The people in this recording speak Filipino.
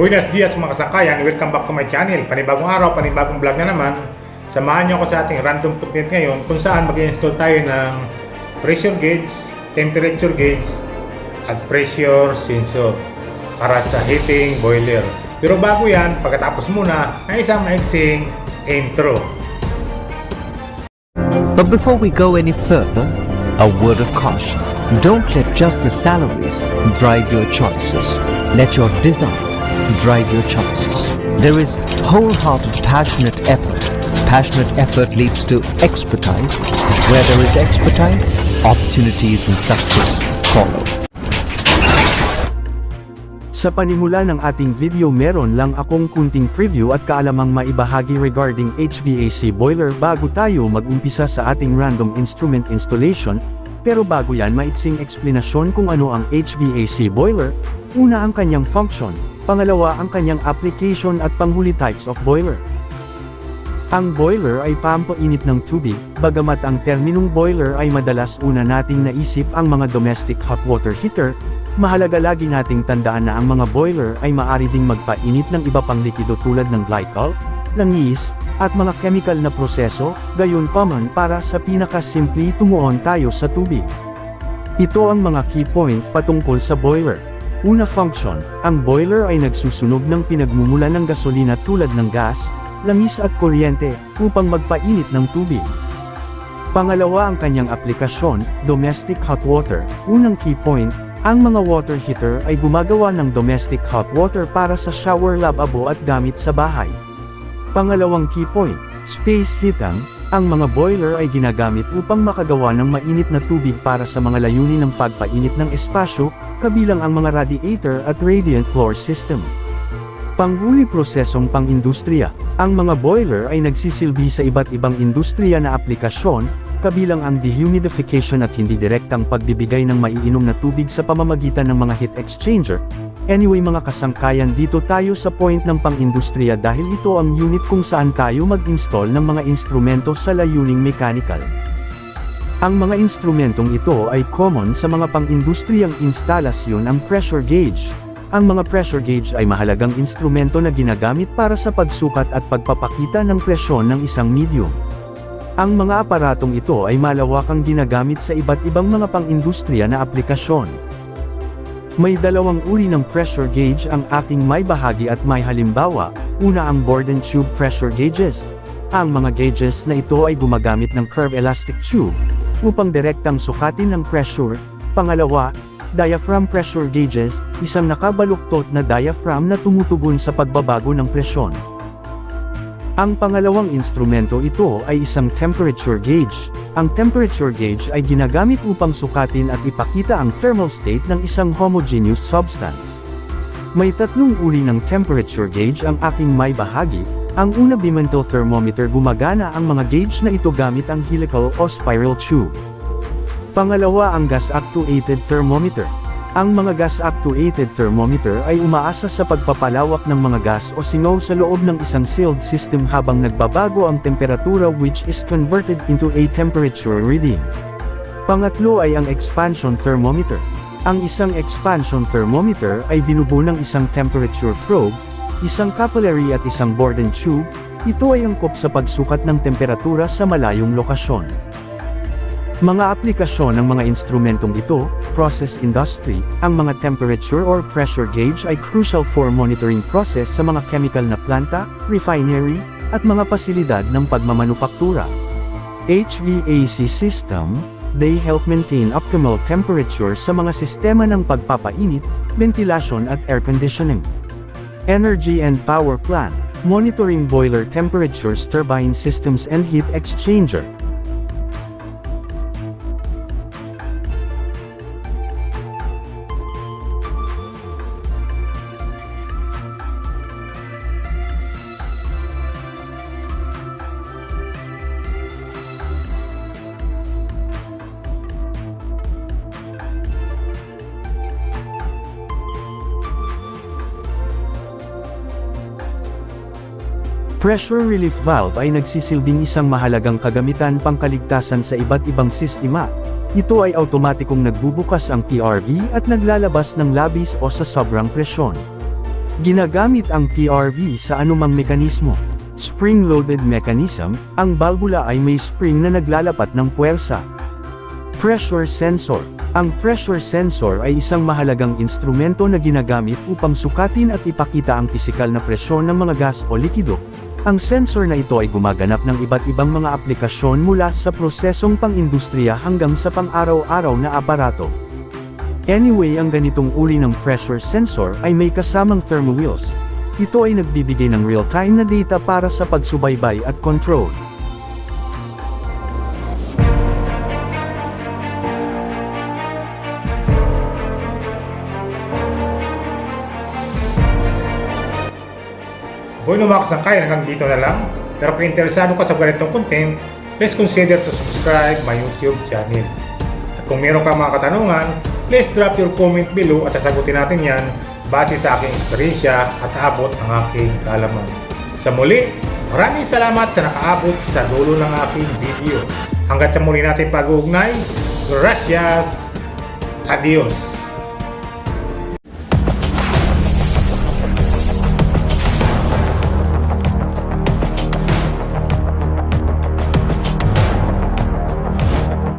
Buenos dias mga kasangkayan, welcome back to my channel. Panibagong araw, panibagong vlog na naman. Samahan niyo ako sa ating random putnet ngayon kung saan mag-install tayo ng pressure gauge, temperature gauge, at pressure sensor para sa heating boiler. Pero bago yan, pagkatapos muna ng isang maiksing intro. But before we go any further, a word of caution. Don't let just the salaries drive your choices. Let your desire drive your choices. There is wholehearted passionate effort. Passionate effort leads to expertise. Where there is expertise, opportunities and success follow. Sa panimula ng ating video meron lang akong kunting preview at kaalamang maibahagi regarding HVAC boiler bago tayo mag-umpisa sa ating random instrument installation, pero bago yan maiksing eksplanasyon kung ano ang HVAC boiler, una ang kanyang function, pangalawa ang kanyang application at panghuli types of boiler. Ang boiler ay pampainit ng tubig, bagamat ang terminong boiler ay madalas una nating naisip ang mga domestic hot water heater, mahalaga lagi nating tandaan na ang mga boiler ay maari ding magpainit ng iba pang likido tulad ng glycol, langis, at mga chemical na proseso, gayon pa para sa pinakasimple tumuon tayo sa tubig. Ito ang mga key point patungkol sa boiler. Una function, ang boiler ay nagsusunog ng pinagmumula ng gasolina tulad ng gas, langis at kuryente, upang magpainit ng tubig. Pangalawa ang kanyang aplikasyon, domestic hot water. Unang key point, ang mga water heater ay gumagawa ng domestic hot water para sa shower lababo at gamit sa bahay. Pangalawang key point, space heating, ang mga boiler ay ginagamit upang makagawa ng mainit na tubig para sa mga layunin ng pagpainit ng espasyo, kabilang ang mga radiator at radiant floor system. Panghuli prosesong pang-industriya. Ang mga boiler ay nagsisilbi sa iba't ibang industriya na aplikasyon, kabilang ang dehumidification at hindi direktang pagbibigay ng maiinom na tubig sa pamamagitan ng mga heat exchanger. Anyway mga kasangkayan dito tayo sa point ng pang-industriya dahil ito ang unit kung saan tayo mag-install ng mga instrumento sa layuning mechanical. Ang mga instrumentong ito ay common sa mga pang-industriyang instalasyon ang pressure gauge. Ang mga pressure gauge ay mahalagang instrumento na ginagamit para sa pagsukat at pagpapakita ng presyon ng isang medium. Ang mga aparatong ito ay malawakang ginagamit sa iba't ibang mga pang-industriya na aplikasyon. May dalawang uri ng pressure gauge ang aking may bahagi at may halimbawa, una ang board and tube pressure gauges. Ang mga gauges na ito ay gumagamit ng curve elastic tube, upang direktang sukatin ng pressure. Pangalawa, diaphragm pressure gauges, isang nakabaluktot na diaphragm na tumutugon sa pagbabago ng presyon. Ang pangalawang instrumento ito ay isang temperature gauge. Ang temperature gauge ay ginagamit upang sukatin at ipakita ang thermal state ng isang homogeneous substance. May tatlong uri ng temperature gauge ang aking may bahagi. Ang una bimental thermometer gumagana ang mga gauge na ito gamit ang helical o spiral tube. Pangalawa ang gas-actuated thermometer. Ang mga gas-actuated thermometer ay umaasa sa pagpapalawak ng mga gas o singaw sa loob ng isang sealed system habang nagbabago ang temperatura which is converted into a temperature reading. Pangatlo ay ang expansion thermometer. Ang isang expansion thermometer ay binubuo ng isang temperature probe, isang capillary at isang board and tube, ito ay angkop sa pagsukat ng temperatura sa malayong lokasyon. Mga aplikasyon ng mga instrumentong ito, process industry, ang mga temperature or pressure gauge ay crucial for monitoring process sa mga chemical na planta, refinery, at mga pasilidad ng pagmamanupaktura. HVAC system, they help maintain optimal temperature sa mga sistema ng pagpapainit, ventilation at air conditioning. Energy and power plant, monitoring boiler temperatures turbine systems and heat exchanger. Pressure relief valve ay nagsisilbing isang mahalagang kagamitan pangkaligtasan sa iba't ibang sistema. Ito ay automatikong nagbubukas ang PRV at naglalabas ng labis o sa sobrang presyon. Ginagamit ang PRV sa anumang mekanismo. Spring-loaded mechanism, ang balbula ay may spring na naglalapat ng puwersa. Pressure sensor. Ang pressure sensor ay isang mahalagang instrumento na ginagamit upang sukatin at ipakita ang pisikal na presyon ng mga gas o likido. Ang sensor na ito ay gumaganap ng iba't ibang mga aplikasyon mula sa prosesong pang-industriya hanggang sa pang-araw-araw na aparato. Anyway ang ganitong uri ng pressure sensor ay may kasamang thermowheels. Ito ay nagbibigay ng real-time na data para sa pagsubaybay at control. Bueno mga kasangkay, hanggang dito na lang. Pero kung interesado ka sa ganitong content, please consider to subscribe my YouTube channel. At kung meron kang mga katanungan, please drop your comment below at sasagutin natin yan base sa aking eksperyensya at abot ng aking kaalaman. Sa muli, maraming salamat sa nakaabot sa dulo ng aking video. Hanggat sa muli natin pag-uugnay, gracias, adios.